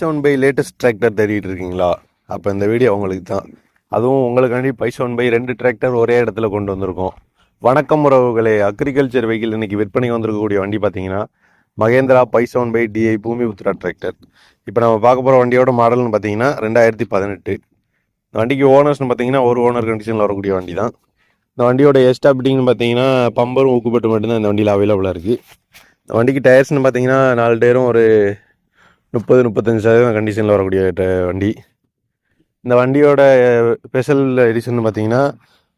Seven by latest tractor தேடிட்டு இருக்கீங்களா அப்போ இந்த வீடியோ உங்களுக்கு தான். அதுவும் உங்களுக்காண்டி பைசோன் பை ரெண்டு டிராக்டர் ஒரே இடத்துல கொண்டு வந்திருக்கோம். வணக்கம் உறவுகளே. அக்ரிகல்ச்சர் வெஹிக்கிள் இன்னைக்கு விற்பனைக்கு வந்திருக்கக்கூடிய வண்டி பார்த்தீங்கன்னா மகேந்திரா பைசோன் பை டிஐ பூமி டிராக்டர் இப்போ நம்ம பார்க்க போகிற வண்டியோட மாடல்னு பார்த்தீங்கன்னா ரெண்டாயிரத்தி பதினெட்டு. இந்த வண்டிக்கு ஓனர்ஸ்னு பார்த்தீங்கன்னா ஒரு ஓனர் கண்டிஷனில் வரக்கூடிய வண்டி தான். இந்த வண்டியோட எஸ்டாபிட்டிங்னு பார்த்தீங்கன்னா பம்பரும் ஊக்குப்பட்டு மட்டும்தான் இந்த வண்டியில் அவைலபிளாக இருக்குது இந்த வண்டிக்கு டயர்ஸ்னு பார்த்தீங்கன்னா நாலு டயரும் ஒரு முப்பது முப்பத்தஞ்சு சதவீதம் கண்டிஷனில் வரக்கூடிய வண்டி. இந்த வண்டியோட ஸ்பெஷல் எடிஷன் பார்த்தீங்கன்னா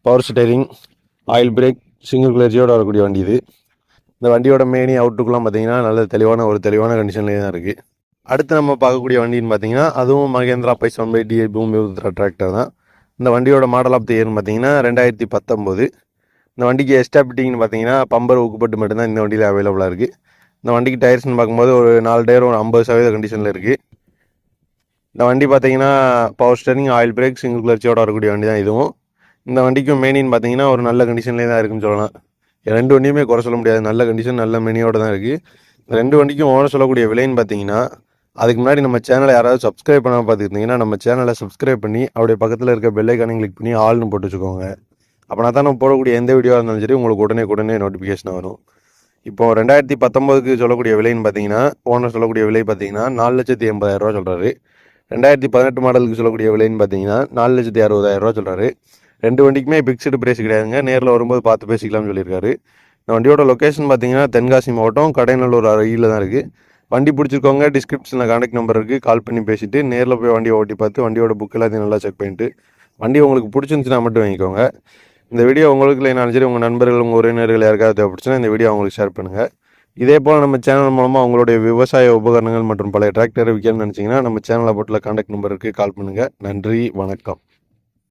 power steering oil brake single கிளர்ச்சியோட வரக்கூடிய வண்டி இது. இந்த வண்டியோட மேனி அவுட்டுக்குலாம் பார்த்தீங்கன்னா நல்ல தெளிவான ஒரு தெளிவான கண்டிஷன்லேயே தான் இருக்குது அடுத்து நம்ம பார்க்கக்கூடிய வண்டின்னு பார்த்தீங்கன்னா அதுவும் Mahindra five one five DI Bhoomi tractor தான். இந்த வண்டியோட மாடல் ஆஃப் த இயர்னு பார்த்தீங்கன்னா ரெண்டாயிரத்தி பத்தொம்போது. இந்த வண்டிக்கு எஸ்டாபிட்டிங்னு பார்த்தீங்கன்னா பம்பர் ஊக்குப்பட்டு மட்டும்தான் இந்த வண்டியில் அவைலபிளாக இருக்குது இந்த வண்டிக்கு டயர்ஸ்னு பார்க்கும்போது ஒரு நாலு டயர் ஒரு ஐம்பது சதவீத கண்டிஷனில் இருக்குது இந்த வண்டி பார்த்தீங்கன்னா power steering oil brake single கிளர்ச்சியோட வரக்கூடிய வண்டி தான் இதுவும். இந்த வண்டிக்கும் மெயினின்னு பார்த்தீங்கன்னா ஒரு நல்ல கண்டிஷன்லேயே தான் இருக்குன்னு சொல்லலாம். ரெண்டு வண்டியுமே குறை சொல்ல முடியாது. நல்ல கண்டிஷன் நல்ல மெனியோட தான் இருக்குது இந்த ரெண்டு வண்டிக்கும் ஓன சொல்லக்கூடிய விலைன்னு பார்த்தீங்கன்னா அதுக்கு முன்னாடி நம்ம சேனலை யாராவது சப்ஸ்கிரைப் பண்ணாமல் பார்த்துக்கிட்டிங்கன்னா நம்ம சேனலை சப்ஸ்கிரைப் பண்ணி அப்படியே பக்கத்தில் இருக்க பெல்லைக்கானையும் கிளிக் பண்ணி ஆள்னு போட்டு வச்சுக்கோங்க. அப்படின்னா தான் நம்ம போடக்கூடிய எந்த வீடியோவாக இருந்தாலும் சரி உங்களுக்கு உடனே உடனே நோட்டிஃபிகேஷன் வரும். இப்போ ரெண்டாயிரத்தி பத்தொம்போதுக்கு சொல்லக்கூடிய விலைன்னு பார்த்தீங்கன்னா ஓனர் சொல்லக்கூடிய விலை பார்த்தீங்கன்னா நாலு லட்சத்தி எண்பதாயிரம் ரூபா சொல்கிறாரு ரெண்டாயிரத்தி பதினெட்டு மாடலுக்கு சொல்லக்கூடிய விலைன்னு பார்த்தீங்கன்னா நாலு லட்சத்தி அறுபதாயிரம் ரூபா சொல்கிறாரு ரெண்டு வண்டிக்குமே பிக்ஸ்டு பிரைஸ் கிடையாதுங்க. நேரில் வரும்போது பார்த்து பேசிக்கலாம்னு சொல்லியிருக்காரு. இந்த வண்டியோட லொக்கேஷன் பார்த்தீங்கன்னா தென்காசி மாவட்டம் கடைநல்லூர் அருகில் தான் இருக்குது வண்டி பிடிச்சிருக்கவங்க டிஸ்கிரிப்ஷனில் கான்டாக்ட் நம்பர் இருக்குது கால் பண்ணி பேசிட்டு நேரில் போய் வண்டியை ஓட்டி பார்த்து வண்டியோட புக் எல்லாத்தையும் நல்லா செக் பண்ணிட்டு வண்டி உங்களுக்கு பிடிச்சிருந்துச்சுன்னா மட்டும் வாங்கிக்கோங்க. இந்த வீடியோ உங்களுக்கு இல்லைனாலும் சரி உங்கள் நண்பர்கள் உங்கள் உறவினர்கள் யாருக்காவது தேவைப்படுச்சுன்னா இந்த வீடியோ அவங்களுக்கு ஷேர் பண்ணுங்கள் இதே போல் நம்ம சேனல் மூலமாக உங்களுடைய விவசாய உபகரணங்கள் மற்றும் பழைய டிராக்டர் விற்கணும்னு நினச்சிங்கன்னா நம்ம சேனலை போட்டில் காண்டாக்ட் நம்பருக்கு கால் பண்ணுங்கள் நன்றி வணக்கம்.